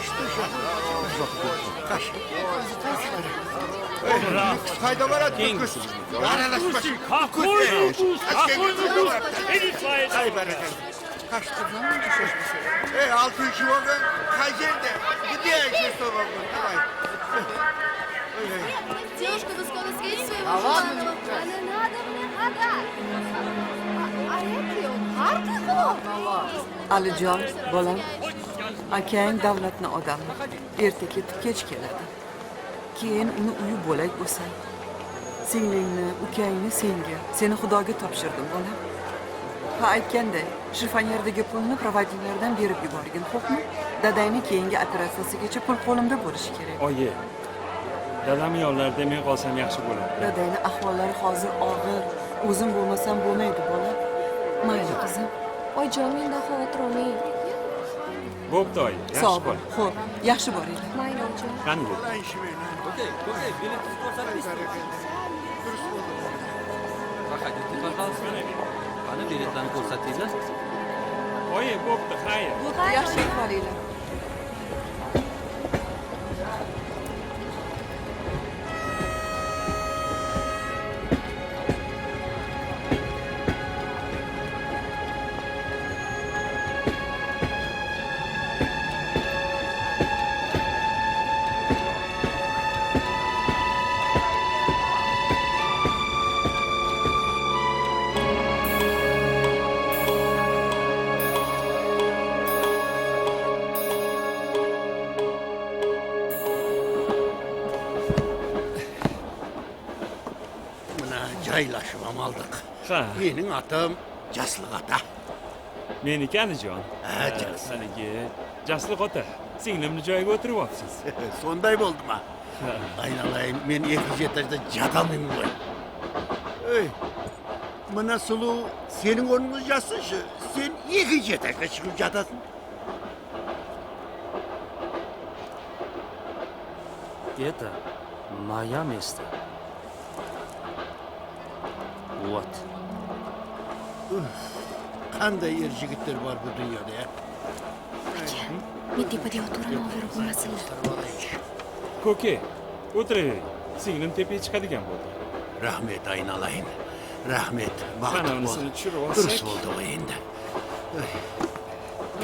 Kaçtı şu. Kaç. Faydalar attı kız. Aralaşma şu. Kakuymuş, kakuymuş. En itfaiyesi. Ay bereket. Kaçtı lan mı düşmüş? E altı işi orada Kayseri'de. Gidiyor işte sonra. Давай. Девушка, вы скоро встретите своего желанного. А не надо мне гадать. А эти он harbi alijon bolam Akang davlatni odami erta ketib kech keladi. Keyin uni uyi bo'lak bo'lsa singlingni ukangni senga. Seni xudoga topshirdim bolam. Ha aytganday shifonyerdagi pulni provodniklardan berib yuborgin xo'pmi? Dadangni keyingi operatsiyasigacha pul qo'limda bo'lishi kerak. Oyi dadam yollar demay qolsam yaxshi bo'ladi. Dadangni ahvollari hozir og'ir. O'zim bo'lmasam bo'lmaydi bolam. Mayli qizim. Oyijon, mendan xavotir olmang. Бобтой. Sağ ol. Xo'p, yaxshi bor edi. Канду. Faqat yetti pardon. Qani biletlarni ko'rsatinglar. Oye, Бобта, hayır. Yaxshi bor edi. joylashib ham oldik. ha Mening atam Jasliq ota. meniki andijon Ha, jas- saniki jasliq ota singlimni joyiga o'tiryapsiz Sonday bo'ldimi? Aynalayım, men ikinci etajda jatamayım qo'y. Ey, mana sulu senin o'rningda yatsin shu. Sen ikinci etajga chiqib jatasan. Это моя место. Cevat. Kan da yer jigitler var bu dünyada ya. Middi pati oturan over bo'lmasinlar. Ko'ke, o'tiravering. Singlim tepaga chiqadigan bo'ldi. Rahmet aynalayin. Rahmet. Vaqt bo'ldi. Durust bo'ldi endi.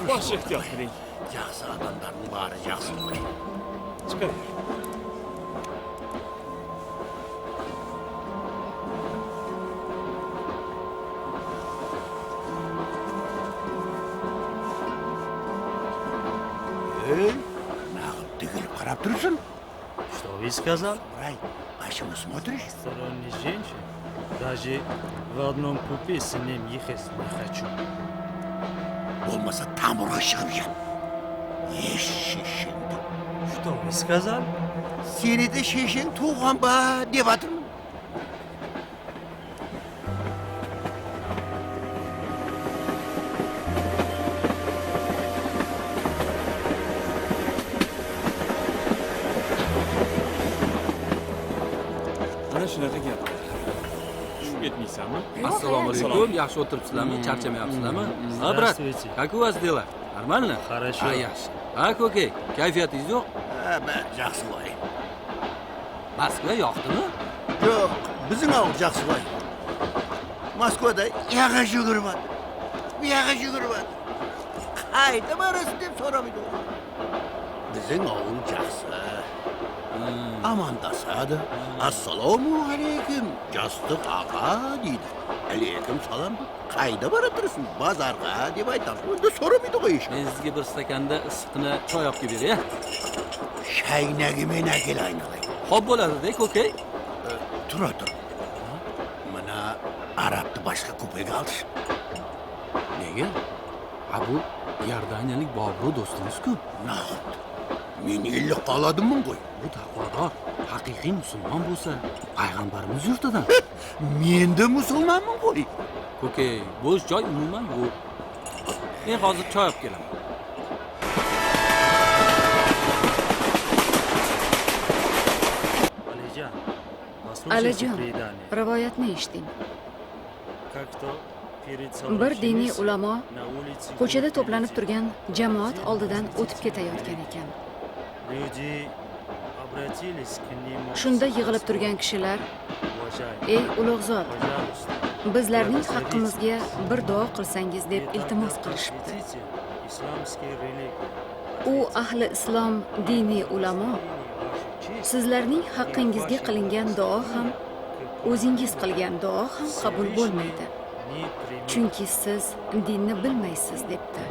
Bosh ehtiyot qiling. Yaxshi odamlarning bari yaxshi bo'ladi. Chiqaver. Qarab tursin. Что вы сказал? Рай, машину смотришь? Сторонний женщин. Даже в одном купе с ним ехать не хочу. Болмаса там урашығып ет. Еш шешенді. Что вы сказал? Сені де шешен туған ба деп атырмын. Assalomu alaykum. Yaxshi o'tiribsizlarmi? Charchamayapsizlarmi? Ha, brat. Как у вас дела? Нормально? Хорошо. Yaxshi. Ha, ko'key. Kayfiyatingiz yo'q? Yaxshi voy. Moskva yoqdimi? Yo'q, bizning o'g'il yaxshi voy. Moskvada yag'ish yugurmadi. Yag'ish yugurmadi. Qayda borasiz deb so'ramaydi. Bizning o'g'il yaxshi. Аманда сада. Ассалому алейкум. Жастық аға дейді. Алейкум салам. Қайда барып тұрсың? Базарға деп айтамын. Онда сорамайды ғой ешкім. Бізге бір стаканда ыстықны чай алып келіп бер, Шәйнәгімен әкел айналайын. Хоп болады, дек, окей? Тұра тұр. Мына арабты башқа көпеге алшы. Неге? Ha bu Yardaniyalik Babur dostumuz ku. Nahut. Men illiq qoladimmi qo'y. Bu taqvodor haqiqiy musulmon bo'lsa, payg'ambarimiz yurtidan. Menda musulmonman qo'y. Ko'key, bo'sh joy umuman yo'q. Men hozir choy olib kelaman. Alijon rivoyatni eshiting bir diniy ulamo ko'chada to'planib turgan jamoat oldidan o'tib ketayotgan ekan shunda yig'ilib turgan kishilar. Ey ulug' zot bizlarning haqqimizga bir duo qilsangiz deb iltimos qilishibdi. U ahli islom diniy ulamo. Sizlarning haqqingizga qilingan duo ham o'zingiz qilgan duo ham qabul bo'lmaydi. Chunki siz dinni bilmaysiz debdi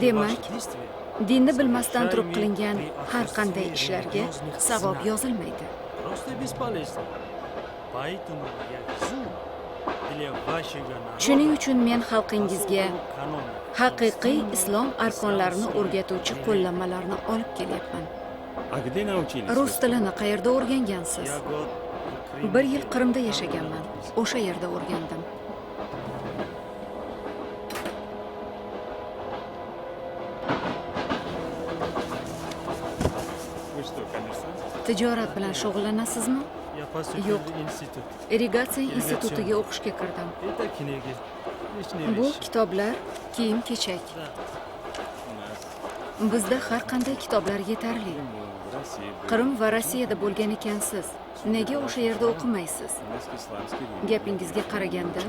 Demak, dinni bilmasdan turib qilingan har qanday ishlarga savob yozilmaydi. Shuning uchun men xalqingizga haqiqiy islom arkonlarini o'rgatuvchi qo'llanmalarni olib kelyapman. Rus tilini qayerda o'rgangansiz? Bir yil qrimda yashaganman. o'sha yerda o'rgandim tijorat bilan shug'ullanasizmi? Yo'q. irrigatsiya institutiga o'qishga kirdim. Bu kitoblar kiyim kechak. Bizda har qanday kitoblar yetarli. Qrim va rossiyada bo'lgan ekansiz. Nega o'sha yerda o'qimaysiz? Gapingizga qaraganda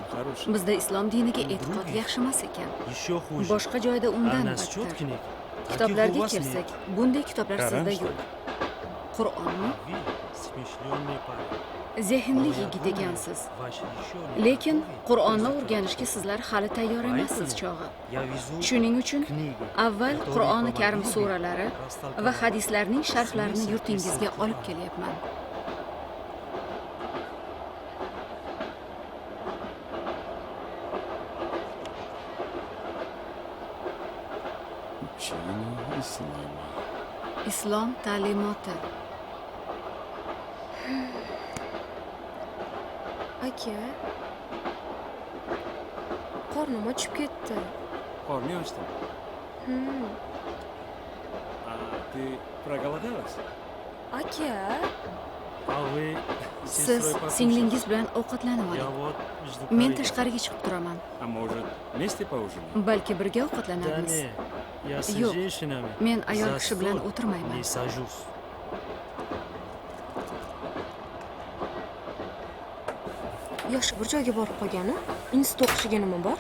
bizda islom diniga e'tiqod yaxshi emas ekan. Boshqa joyda undan battar kitoblarga kelsak bunday kitoblar sizda yo'q qur'onmi zehnli yigit ekansiz lekin qur'onni o'rganishga sizlar hali tayyor emassiz chog'i. Shuning uchun avval qur'oni karim suralari va hadislarning sharhlarini yurtingizga olib kelyapman. Islom ta'limoti aka qornim ochib ketdi что? Hmm. А ты проголодалась? aka А вы siz singlingiz bilan ovqatlanib oling men tashqariga chiqib turaman А может, вместе поужинаем? balki birga ovqatlanarmiz Yo'q, men ayol kishi bilan o'tirmayman не сажусь. Yoshi bir joyga borib qolgani institutda o'qishiga nima bor?